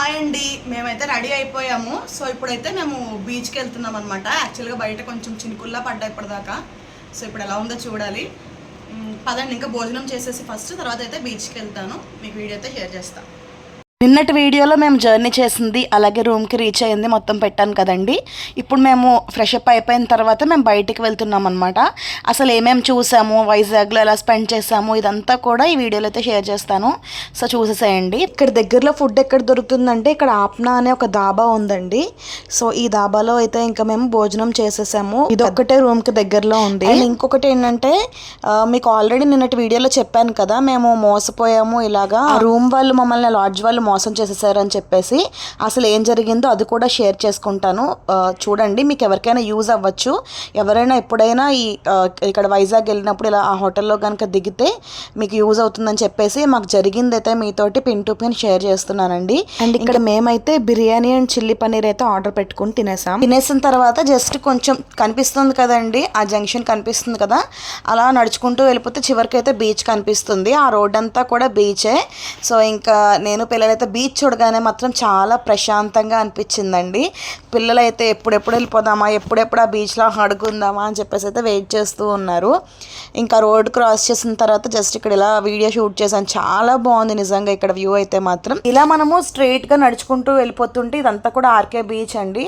Hi అండి. మేమైతే ready అయిపోయాము. సో ఇప్పుడైతే మేము బీచ్కి వెళ్తున్నాం అనమాట యాక్చువల్గా బయట కొంచెం చినుకుల్లా పడ్డా ఇప్పటిదాకా. సో ఇప్పుడు ఎలా ఉందో చూడాలి. పదండి ఇంకా భోజనం చేసేసి ఫస్ట్ తర్వాత అయితే బీచ్కి వెళ్తాను. మీకు వీడియో అయితే షేర్ చేస్తాను నిన్నటి వీడియోలో మేము జర్నీ చేసింది అలాగే రూమ్కి రీచ్ అయ్యింది మొత్తం పెట్టాను కదండి. ఇప్పుడు మేము ఫ్రెష్ అప్ అయిపోయిన తర్వాత మేము బయటికి వెళ్తున్నాం అనమాట అసలు ఏమేమి చూసాము వైజాగ్లో ఎలా స్పెండ్ చేసాము ఇదంతా కూడా ఈ వీడియోలో అయితే షేర్ చేస్తాను. సో చూసేసేయండి. ఇక్కడ దగ్గరలో ఫుడ్ ఎక్కడ దొరుకుతుందంటే ఇక్కడ ఆప్నా అనే ఒక దాబా ఉందండి. సో ఈ దాబాలో అయితే ఇంకా మేము భోజనం చేసేసాము. ఇది ఒక్కటే రూమ్కి దగ్గరలో ఉంది. అండ్ ఇంకొకటి ఏంటంటే మీకు ఆల్రెడీ నిన్నటి వీడియోలో చెప్పాను కదా మేము మోసపోయాము ఇలాగా. రూమ్ వాళ్ళు మమ్మల్ని లాడ్జ్ వాళ్ళు మోసం చేసేసారని చెప్పేసి అసలు ఏం జరిగిందో అది కూడా షేర్ చేసుకుంటాను. చూడండి మీకు ఎవరికైనా యూజ్ అవ్వచ్చు. ఎవరైనా ఎప్పుడైనా ఈ ఇక్కడ వైజాగ్ వెళ్ళినప్పుడు ఇలా ఆ హోటల్లో కనుక దిగితే మీకు యూజ్ అవుతుందని చెప్పేసి మాకు జరిగింది అయితే మీతోటి పిన్ టు పిన్ షేర్ చేస్తున్నానండి. అండ్ ఇక్కడ మేమైతే బిర్యానీ అండ్ చిల్లీ పన్నీర్ అయితే ఆర్డర్ పెట్టుకుని తినేసాం. తినేసిన తర్వాత జస్ట్ కొంచెం కనిపిస్తుంది కదండి ఆ జంక్షన్ కనిపిస్తుంది కదా అలా నడుచుకుంటూ వెళ్ళిపోతే చివరికి అయితే బీచ్ కనిపిస్తుంది. ఆ రోడ్ అంతా కూడా బీచే. సో ఇంకా నేను పిల్లలైతే బీచ్ చూడగానే మాత్రం చాలా ప్రశాంతంగా అనిపించిందండి. పిల్లలైతే ఎప్పుడెప్పుడు వెళ్ళిపోదామా ఎప్పుడెప్పుడు ఆ బీచ్లో ఆడుకుందామా అని చెప్పేసి అయితే వెయిట్ చేస్తూ ఉన్నారు. ఇంకా రోడ్ క్రాస్ చేసిన తర్వాత జస్ట్ ఇక్కడ ఇలా వీడియో షూట్ చేశాను. చాలా బాగుంది నిజంగా ఇక్కడ వ్యూ అయితే మాత్రం. ఇలా మనము స్ట్రైట్గా నడుచుకుంటూ వెళ్ళిపోతుంటే ఇదంతా కూడా ఆర్కే బీచ్ అండి.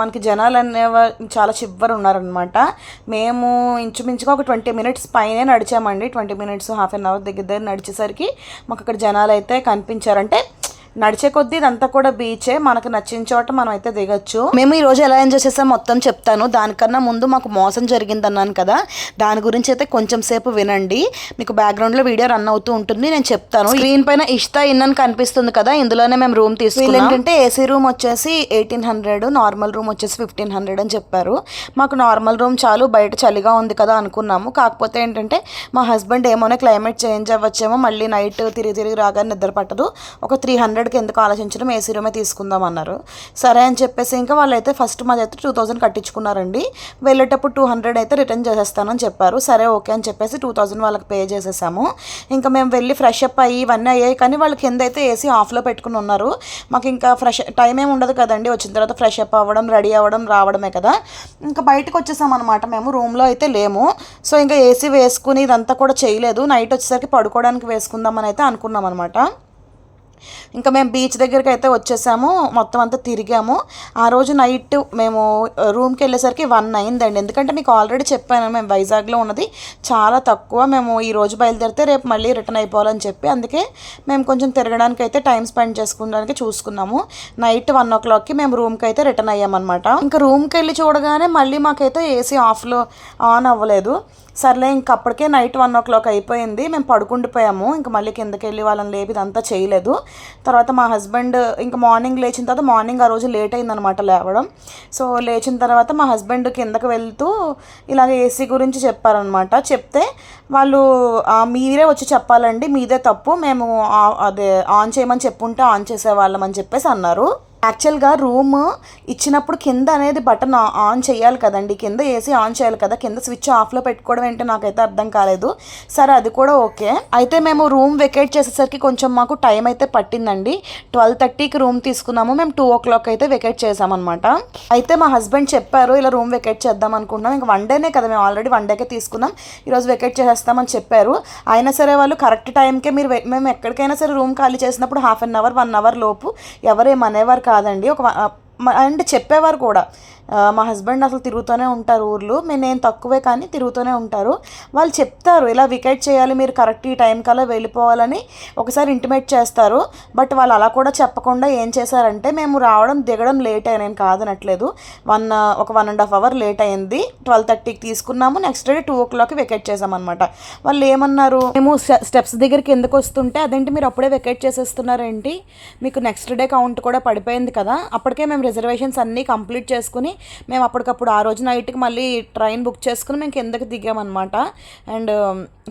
మనకి జనాలు అనేవారు చాలా చివరి ఉన్నారనమాట మేము ఇంచుమించుగా ఒక ట్వంటీ మినిట్స్ పైనే నడిచామండి. Twenty minutes half an hour దగ్గర దగ్గర నడిచేసరికి మాకు అక్కడ జనాలు అయితే అంటే నడిచే కొద్దీ ఇదంతా కూడా బీచే మనకు నచ్చిన చోట మనం అయితే దిగొచ్చు. మేము ఈ రోజు ఎలా ఎంజాయ్ చేసాం మొత్తం చెప్తాను. దానికన్నా ముందు మాకు మోసం జరిగింది అన్నాను కదా. దాని గురించి అయితే కొంచెం సేపు వినండి. మీకు బ్యాక్గ్రౌండ్లో వీడియో రన్ అవుతూ ఉంటుంది. నేను చెప్తాను. స్క్రీన్ పైన ఇష్తా ఇన్ అని కనిపిస్తుంది కదా. ఇందులోనే మేము రూమ్ తీసుకున్నాం. ఏంటంటే ఏసీ రూమ్ వచ్చేసి ఎయిటీన్ హండ్రెడ్ నార్మల్ రూమ్ వచ్చేసి ఫిఫ్టీన్ హండ్రెడ్ అని చెప్పారు. మాకు నార్మల్ రూమ్ చాలు బయట చలిగా ఉంది కదా అనుకున్నాము. కాకపోతే ఏంటంటే మా హస్బెండ్ ఏమోనే క్లైమేట్ చేంజ్ అవ్వచ్చేమో మళ్ళీ నైట్ తిరిగి తిరిగి రాగానే నిద్ర పట్టదు. ఒక త్రీ హండ్రెడ్కి ఎందుకు ఆలోచించడం ఏసీ రూమే తీసుకుందాం అన్నారు. సరే అని చెప్పేసి ఇంకా వాళ్ళైతే ఫస్ట్ మాది అయితే టూ థౌజండ్ కట్టించుకున్నారండి. వెళ్ళేటప్పుడు టూ హండ్రెడ్ అయితే రిటర్న్ చేసేస్తానని చెప్పారు. సరే ఓకే అని చెప్పేసి టూ థౌజండ్ వాళ్ళకి పే చేసేసాము. ఇంకా మేము వెళ్ళి ఫ్రెష్ అప్ అయ్యి ఇవన్నీ అయ్యాయి. కానీ వాళ్ళు కింద అయితే ఏసీ ఆఫ్లో పెట్టుకుని ఉన్నారు మాకు ఇంకా ఫ్రెష్ టైం ఏమి ఉండదు కదండి. వచ్చిన తర్వాత ఫ్రెష్ అప్ అవ్వడం రెడీ అవ్వడం రావడమే కదా. ఇంకా బయటకు వచ్చేసాం అనమాట మేము రూమ్లో అయితే లేము. సో ఇంకా ఏసీ వేసుకుని ఇదంతా కూడా చేయలేదు. నైట్ వచ్చేసరికి పడుకోవడానికి వేసుకుందామని అయితే అనుకున్నాం అనమాట ఇంకా మేము బీచ్ దగ్గరికి అయితే వచ్చేసాము. మొత్తం అంతా తిరిగాము. ఆ రోజు నైట్ మేము రూమ్కి వెళ్ళేసరికి వన్ అయిందండి. ఎందుకంటే మీకు ఆల్రెడీ చెప్పాను మేము వైజాగ్లో ఉన్నది. చాలా తక్కువ. మేము ఈ రోజు బయలుదేరితే రేపు మళ్ళీ రిటర్న్ అయిపోవాలని చెప్పి అందుకే మేము కొంచెం తిరగడానికి అయితే టైం స్పెండ్ చేసుకోవడానికి చూసుకున్నాము. నైట్ వన్ ఓ క్లాక్కి మేము రూమ్కి అయితే రిటర్న్ అయ్యామన్నమాట. ఇంకా రూమ్కి వెళ్ళి చూడగానే మళ్ళీ మాకైతే ఏసీ ఆఫ్లో ఆన్ అవ్వలేదు. సర్లే ఇంక అప్పటికే నైట్ వన్ ఓ క్లాక్ అయిపోయింది. మేము పడుకుండిపోయాము. ఇంకా మళ్ళీ కిందకి వెళ్ళి వాళ్ళని లేపి ఇదంతా చేయలేదు. తర్వాత మా హస్బెండ్ ఇంకా మార్నింగ్ లేచిన తర్వాత మార్నింగ్ ఆ రోజు లేట్ అయిందనమాట లేవడం. సో లేచిన తర్వాత మా హస్బెండ్ కిందకి వెళ్తూ ఇలాగ ఏసీ గురించి చెప్పారనమాట. చెప్తే వాళ్ళు మీరే వచ్చి చెప్పాలండి. మీదే తప్పు. మేము ఆ- అదే ఆన్ చేయమని చెప్పుంటే ఆన్ చేసేవాళ్ళం అని చెప్పేసి అన్నారు. యాక్చువల్గా రూమ్ ఇచ్చినప్పుడు కింద అనేది బటన్ ఆన్ చేయాలి కదండి. కింద ఏసీ ఆన్ చేయాలి కదా. కింద స్విచ్ ఆఫ్లో పెట్టుకోవడం ఏంటో నాకైతే అర్థం కాలేదు. సరే అది కూడా ఓకే. అయితే మేము రూమ్ వెకేట్ చేసేసరికి కొంచెం మాకు టైం అయితే పట్టిందండి. ట్వెల్వ్ థర్టీకి రూమ్ తీసుకున్నాము. మేము టూ ఓ క్లాక్ అయితే వెకేట్ చేసామన్నమాట. అయితే మా హస్బెండ్ చెప్పారు ఇలా రూమ్ వెకేట్ చేద్దాం అనుకుంటున్నాం. ఇంకా వన్ డేనే కదా మేము ఆల్రెడీ వన్ డేకే తీసుకున్నాం. ఈరోజు వెకేట్ చేసేస్తామని చెప్పారు. అయినా సరే వాళ్ళు కరెక్ట్ టైంకే మీరు మేము ఎక్కడికైనా సరే రూమ్ ఖాళీ చేసినప్పుడు half an hour one hour లోపు ఎవరేమనేవారు కాదండి. ఒక అండ్ చెప్పేవారు కూడా. మా హస్బెండ్ అసలు తిరుగుతూనే ఉంటారు ఊర్లు. మేము నేను తక్కువే కానీ తిరుగుతూనే ఉంటారు. వాళ్ళు చెప్తారు ఇలా వికెట్ చేయాలి మీరు కరెక్ట్ ఈ టైం కల్లా వెళ్ళిపోవాలని ఒకసారి ఇంటిమేట్ చేస్తారు. బట్ వాళ్ళు అలా కూడా చెప్పకుండా ఏం చేశారంటే మేము రావడం దిగడం లేట్ అయ్యి నేను కాదనట్లేదు. వన్ ఒక one and half hour late అయింది ట్వెల్వ్ థర్టీకి తీసుకున్నాము. నెక్స్ట్ డే టూ ఓ క్లాక్కి వికెట్ చేసామన్నమాట వాళ్ళు ఏమన్నారు? మేము స్టెప్స్ దగ్గరికి ఎందుకు వస్తుంటే అదేంటి మీరు అప్పుడే వికెట్ చేసేస్తున్నారేంటి? మీకు నెక్స్ట్ డే కౌంట్ కూడా పడిపోయింది కదా. అప్పటికే మేము రిజర్వేషన్స్ అన్నీ కంప్లీట్ చేసుకుని మేము అప్పటికప్పుడు ఆ రోజు నైట్కి మళ్ళీ ట్రైన్ బుక్ చేసుకుని మేము కిందకి దిగామన్నమాట. అండ్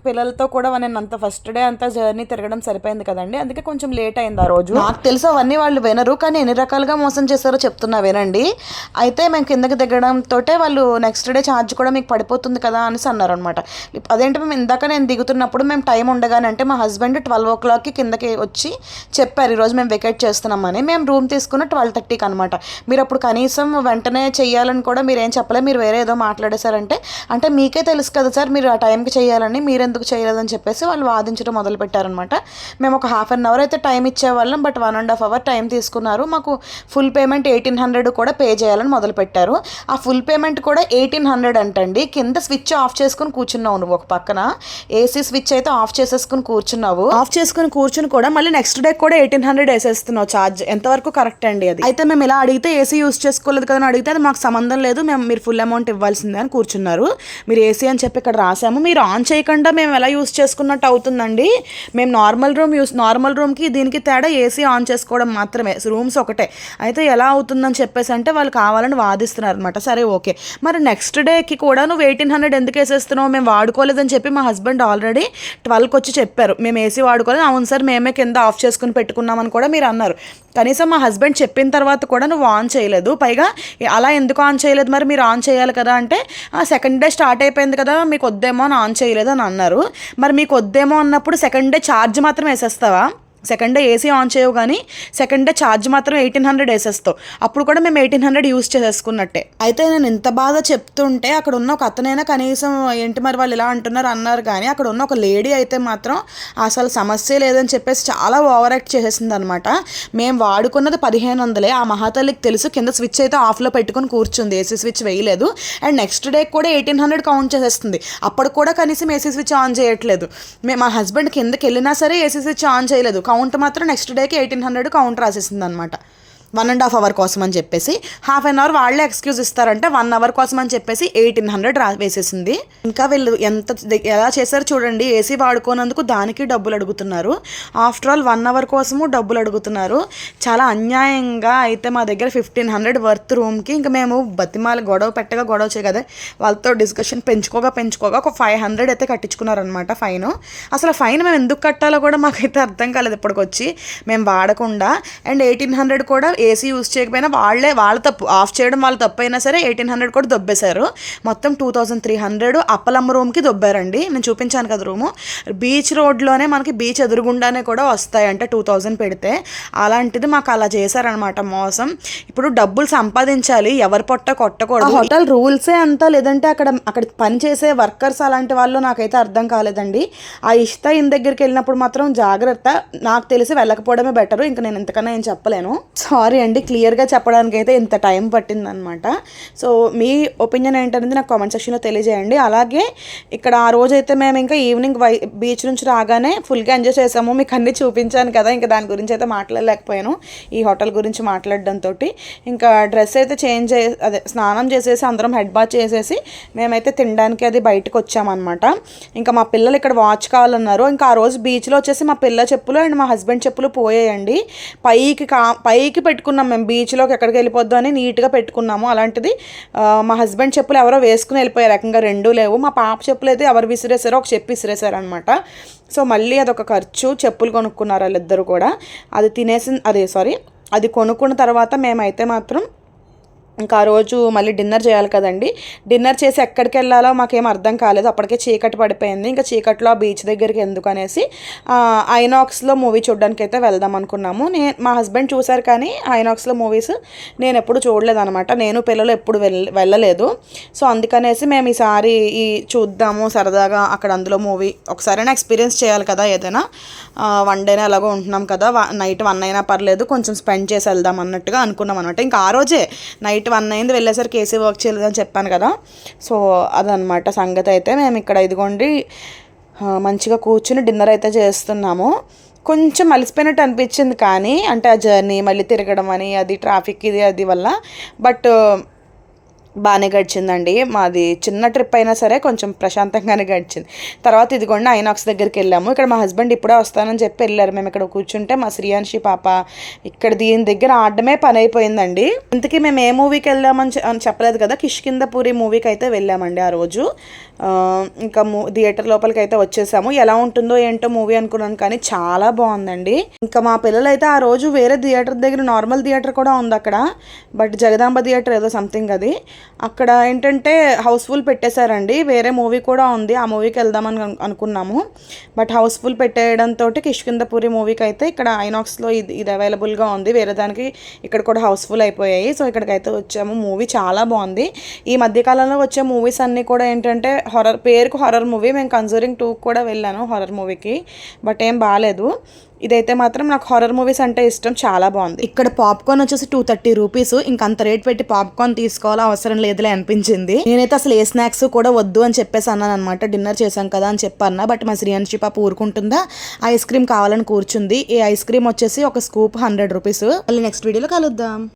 పిల్లలతో కూడా నేను అంత ఫస్ట్ డే అంతా జర్నీ తిరగడం సరిపోయింది కదండి. అందుకే కొంచెం లేట్ అయింది ఆ రోజు. నాకు తెలుసు అవన్నీ వాళ్ళు వినరు కానీ ఎన్ని రకాలుగా మోసం చేశారో చెప్తున్నా వినండి. అయితే మేము కిందకి దిగడంతో వాళ్ళు నెక్స్ట్ డే ఛార్జ్ కూడా మీకు పడిపోతుంది కదా అనేసి అన్నారు అనమాట అదేంటి మేము ఇందాక నేను దిగుతున్నప్పుడు మేము టైం ఉండగానే అంటే మా హస్బెండ్ ట్వెల్వ్ ఓ క్లాక్కి కిందకి వచ్చి చెప్పారు ఈరోజు మేము వెకేట్ చేస్తున్నామని మేము రూమ్ తీసుకున్న ట్వెల్వ్ థర్టీకి అనమాట మీరు అప్పుడు కనీసం వెంటనే చెయ్యాలని కూడా మీరు ఏం చెప్పలే మీరు వేరే ఏదో మాట్లాడేశారంటే అంటే మీకే తెలుసు కదా సార్ మీరు ఆ టైంకి చేయాలని మీరు ఎందుకు చేయలేదని చెప్పేసి వాళ్ళు వాదించడం మొదలు పెట్టారనమాట మేము ఒక హాఫ్ అన్ అవర్ అయితే time ఇచ్చేవాళ్ళం but one and half hour time తీసుకున్నారు. మాకు ఫుల్ పేమెంట్ ఎయిటీన్ హండ్రెడ్ కూడా పే చేయాలని మొదలు పెట్టారు. ఆ ఫుల్ పేమెంట్ కూడా ఎయిటీన్ హండ్రెడ్ అంటండి. కింద స్విచ్ ఆఫ్ చేసుకుని కూర్చున్నావు నువ్వు ఒక పక్కన. ఏసీ స్విచ్ అయితే ఆఫ్ చేసేసుకుని కూర్చున్నావు. ఆఫ్ చేసుకుని కూర్చుని కూడా మళ్ళీ నెక్స్ట్ డే కూడా ఎయిటీన్ హండ్రెడ్ వేసేస్తున్నావు ఛార్జ్. ఎంతవరకు కరెక్ట్ అండి అది? అయితే మేము ఇలా అడిగితే ఏసీ యూస్ చేసుకోలేదు కదా అని అడిగితే అది మాకు సంబంధం లేదు మేము మీరు ఫుల్ అమౌంట్ ఇవ్వాల్సిందే అని కూర్చున్నారు. మీరు ఏసీ అని చెప్పి ఇక్కడ రాసాము మీరు ఆన్ చేయకుండా మేము ఎలా యూస్ చేసుకున్నట్టు అవుతుందండి? మేము నార్మల్ రూమ్ యూస్ నార్మల్ రూమ్కి దీనికి తేడా ఏసీ ఆన్ చేసుకోవడం మాత్రమే. రూమ్స్ ఒకటే. అయితే ఎలా అవుతుందని చెప్పేసి అంటే వాళ్ళు కావాలని వాదిస్తున్నారు అనమాట సరే ఓకే. మరి నెక్స్ట్ డేకి కూడా నువ్వు ఎయిటీన్ హండ్రెడ్ ఎందుకు వేసేస్తున్నావు? మేము వాడుకోలేదని చెప్పి మా హస్బెండ్ ఆల్రెడీ ట్వెల్వ్కి వచ్చి చెప్పారు. మేము ఏసీ వాడుకోలేదు. అవును సార్ మేమే కింద ఆఫ్ చేసుకుని పెట్టుకున్నామని కూడా మీరు అన్నారు. కనీసం మా హస్బెండ్ చెప్పిన తర్వాత కూడా నువ్వు ఆన్ చేయలేదు. పైగా అలా ఎందుకు ఆన్ చేయలేదు? మరి మీరు ఆన్ చేయాలి కదా అంటే సెకండ్ డే స్టార్ట్ అయిపోయింది కదా మీకు వద్దేమో అని ఆన్ చేయలేదు అని అన్నారు. మరి మీకు వద్దేమో అన్నప్పుడు సెకండ్ డే ఛార్జ్ మాత్రం వేసేస్తావా? సెకండ్ డే ఏసీ ఆన్ చేయవు కానీ సెకండ్ డే ఛార్జ్ మాత్రం ఎయిటీన్ హండ్రెడ్ వేసేస్తావు. అప్పుడు కూడా మేము ఎయిటీన్ హండ్రెడ్ యూస్ చేసేసుకున్నట్టే. అయితే నేను ఇంత బాగా చెప్తుంటే అక్కడ ఉన్న ఒక అతనైనా కనీసం ఏంటి మరి వాళ్ళు ఇలా అంటున్నారు అన్నారు కానీ అక్కడ ఉన్న ఒక లేడీ అయితే మాత్రం అసలు సమస్య లేదని చెప్పేసి చాలా ఓవర్ యాక్ట్ చేసేసింది అనమాట మేము వాడుకున్నది పదిహేను వందలే. ఆ మహాతల్లికి తెలుసు కింద స్విచ్ అయితే ఆఫ్లో పెట్టుకుని కూర్చుంది. ఏసీ స్విచ్ వేయలేదు. అండ్ నెక్స్ట్ డే కూడా ఎయిటీన్ హండ్రెడ్ కౌంట్ చేసేస్తుంది. అప్పుడు కూడా కనీసం ఏసీ స్విచ్ ఆన్ చేయట్లేదు. మేము మా హస్బెండ్ కిందకి వెళ్ళినా సరే ఏసీ స్విచ్ ఆన్ చేయలేదు. కౌంట్ మాత్రం నెక్స్ట్ డేకి ఎయిటీన్ హండ్రెడ్ కౌంట్ రాసేసింది అనమాట వన్ అండ్ హాఫ్ అవర్ కోసం అని చెప్పేసి. హాఫ్ అన్ అవర్ వాళ్ళే ఎక్స్క్యూజ్ ఇస్తారంటే వన్ అవర్ కోసం అని చెప్పేసి ఎయిటీన్ హండ్రెడ్ రా వేసేసింది. ఇంకా వీళ్ళు ఎంత ఎలా చేశారు చూడండి. ఏసీ వాడుకోనందుకు దానికి డబ్బులు అడుగుతున్నారు. ఆఫ్టర్ ఆల్ వన్ అవర్ కోసము డబ్బులు అడుగుతున్నారు. చాలా అన్యాయంగా అయితే మా దగ్గర ఫిఫ్టీన్ హండ్రెడ్ వర్త్ రూమ్కి ఇంకా మేము బతిమాల గొడవ పెట్టగా గొడవ చేయ కదా. వాళ్ళతో డిస్కషన్ పెంచుకోగా పెంచుకోగా ఒక ఫైవ్ హండ్రెడ్ అయితే కట్టించుకున్నారనమాట ఫైన్. అసలు ఫైన్ మేము ఎందుకు కట్టాలో కూడా మాకైతే అర్థం కాలేదు ఇప్పటికొచ్చి. మేము వాడకుండా అండ్ ఎయిటీన్ హండ్రెడ్ కూడా ఏసీ యూస్ చేయకపోయినా వాళ్ళే వాళ్ళ తప్పు ఆఫ్ చేయడం వాళ్ళ తప్పు అయినా సరే ఎయిటీన్ హండ్రెడ్ కూడా దొబ్బేశారు. మొత్తం two thousand three hundred Appalamma రూమ్కి దొబ్బారండి. నేను చూపించాను కదా రూము. బీచ్ రోడ్లోనే మనకి బీచ్ ఎదురుగుండానే కూడా వస్తాయి అంటే టూ థౌజండ్ పెడితే. అలాంటిది మాకు అలా చేశారనమాట మోసం. ఇప్పుడు డబ్బులు సంపాదించాలి ఎవరి పొట్ట కొట్టకూడదు. హోటల్ రూల్సే అంతా లేదంటే అక్కడ అక్కడ పని చేసే వర్కర్స్ అలాంటి వాళ్ళు నాకైతే అర్థం కాలేదండి. ఆ ఇష్తా ఇన్ దగ్గరికి వెళ్ళినప్పుడు మాత్రం జాగ్రత్త. నాకు తెలిసి వెళ్ళకపోవడమే బెటర్. ఇంకా నేను ఇంతకన్నా ఏం చెప్పలేను. సారీ అండి క్లియర్గా చెప్పడానికి అయితే ఇంత టైం పట్టిందనమాట. సో మీ ఒపీనియన్ ఏంటనేది నాకు కామెంట్ సెక్షన్లో తెలియజేయండి. అలాగే ఇక్కడ ఆ రోజైతే మేము ఇంకా ఈవినింగ్ వై బీచ్ నుంచి రాగానే ఫుల్గా ఎంజాయ్ చేసాము. మీకు అన్నీ చూపించాను కదా ఇంకా దాని గురించి అయితే మాట్లాడలేకపోయాను ఈ హోటల్ గురించి మాట్లాడడంతో ఇంకా డ్రెస్ అయితే చేంజ్ అదే స్నానం చేసేసి అందరం హెడ్ బాత్ చేసేసి మేమైతే తినడానికి అది బయటకు వచ్చామన్నమాట ఇంకా మా పిల్లలు ఇక్కడ వాచ్ కావాలన్నారు. ఇంకా ఆ రోజు బీచ్లో వచ్చేసి మా పిల్ల చెప్పులు అండ్ మా హస్బెండ్ చెప్పులు పోయాయండి. పైకి కా పైకి పెట్టి పెట్టుకున్నాం. మేము బీచ్లోకి ఎక్కడికి వెళ్ళిపోద్దు అని నీట్గా పెట్టుకున్నాము. అలాంటిది మా హస్బెండ్ చెప్పులు ఎవరో వేసుకుని వెళ్ళిపోయారు. రకంగా రెండు లేవు. మా పాప చెప్పులు అయితే ఎవరు విసిరేసారో ఒక చెప్పు విసిరేసారనమాట సో మళ్ళీ అదొక ఖర్చు. చెప్పులు కొనుక్కున్నారు వాళ్ళిద్దరు కూడా. అది తినేసి అదే సారీ అది కొనుక్కున్న తర్వాత మేమైతే మాత్రం ఇంకా ఆ రోజు మళ్ళీ డిన్నర్ చేయాలి కదండి. డిన్నర్ చేసి ఎక్కడికి వెళ్ళాలో మాకేం అర్థం కాలేదు. అప్పటికే చీకటి పడిపోయింది. ఇంకా చీకట్లో ఆ బీచ్ దగ్గరికి ఎందుకు అనేసి ఐనాక్స్లో మూవీ చూడడానికి అయితే వెళ్దాం అనుకున్నాము. నేను మా హస్బెండ్ చూశారు కానీ ఐనాక్స్లో మూవీస్ నేను ఎప్పుడు చూడలేదు అనమాట నేను పిల్లలు ఎప్పుడు వెళ్ళ వెళ్ళలేదు. సో అందుకనేసి మేము ఈసారి ఈ చూద్దాము సరదాగా అక్కడ అందులో మూవీ. ఒకసారైనా ఎక్స్పీరియన్స్ చేయాలి కదా ఏదైనా. వన్ డేనే అలాగో ఉంటున్నాం కదా. నైట్ వన్ అయినా పర్లేదు. కొంచెం స్పెండ్ చేసి వెళ్దాం అన్నట్టుగా అనుకున్నాం అనమాట ఇంకా ఆ రోజే నైట్ వన్ అయింది వెళ్ళేసరికి ఏసీ వర్క్ చేయలేదని చెప్పాను కదా. సో అదనమాట సంగతి అయితే. మేము ఇక్కడ ఇదిగోండి మంచిగా కూర్చుని డిన్నర్ అయితే చేస్తున్నాము. కొంచెం అలసిపోయినట్టు అనిపించింది కానీ అంటే ఆ జర్నీ మళ్ళీ తిరగడం అని అది ట్రాఫిక్ ఇది అది వల్ల. బట్ బాగానే గడిచిందండి. మాది చిన్న ట్రిప్ అయినా సరే కొంచెం ప్రశాంతంగానే గడిచింది. తర్వాత ఇదిగోండి ఐనాక్స్ దగ్గరికి వెళ్ళాము. ఇక్కడ మా హస్బెండ్ ఇప్పుడే వస్తానని చెప్పి వెళ్ళారు. మేము ఇక్కడ కూర్చుంటే మా శ్రీయాన్షి పాప ఇక్కడ దీని దగ్గర ఆడడమే పని అయిపోయిందండి. ఇంతకీ మేము ఏ మూవీకి వెళ్ళామని అని చెప్పలేదు కదా. కిష్కిందపూరి మూవీకి అయితే వెళ్ళామండి ఆ రోజు. ఇంకా మూ థియేటర్ లోపలికి అయితే వచ్చేసాము. ఎలా ఉంటుందో ఏంటో మూవీ అనుకున్నాను కానీ చాలా బాగుందండి. ఇంకా మా పిల్లలు అయితే ఆ రోజు వేరే థియేటర్ దగ్గర నార్మల్ థియేటర్ కూడా ఉంది అక్కడ. బట్ జగదాంబ థియేటర్ ఏదో సంథింగ్ అది. అక్కడ ఏంటంటే హౌస్ఫుల్ పెట్టేశారండి. వేరే మూవీ కూడా ఉంది. ఆ మూవీకి వెళ్దామని అనుకున్నాము. బట్ హౌస్ఫుల్ పెట్టేయడంతో కిష్కిందపూరి మూవీకి అయితే ఇక్కడ ఐనాక్స్లో ఇది ఇది అవైలబుల్గా ఉంది. వేరే దానికి ఇక్కడ కూడా హౌస్ఫుల్ అయిపోయాయి. సో ఇక్కడికైతే వచ్చాము. మూవీ చాలా బాగుంది. ఈ మధ్యకాలంలో వచ్చే మూవీస్ అన్నీ కూడా ఏంటంటే హొరర్ పేరుకు హొరర్ మూవీ. మేము కన్జూరింగ్ టూ కూడా వెళ్ళాను హొరర్ మూవీకి. బట్ ఏం బాగాలేదు. ఇదైతే మాత్రం నాకు హారర్ మూవీస్ అంటే ఇష్టం చాలా బాగుంది. ఇక్కడ పాప్కార్న్ వచ్చేసి టూ థర్టీ రూపీస్ ఇంకంత అంత రేట్ పెట్టి పాప్కార్న్ తీసుకోవాలో అవసరం లేదులే అనిపించింది. నేనైతే అసలు ఏ స్నాక్స్ కూడా వద్దు అని చెప్పేసి అన్నాను అనమాట డిన్నర్ చేశాం కదా అని చెప్పన్నా బట్ మా శ్రీయాన్షి పాప ఊరుకుంటుందా? ఐస్ క్రీమ్ కావాలని కూర్చుంది. ఈ ఐస్ క్రీమ్ వచ్చేసి ఒక స్కూప్ హండ్రెడ్ రూపీస్ మళ్ళీ నెక్స్ట్ వీడియోలో కలుద్దాం.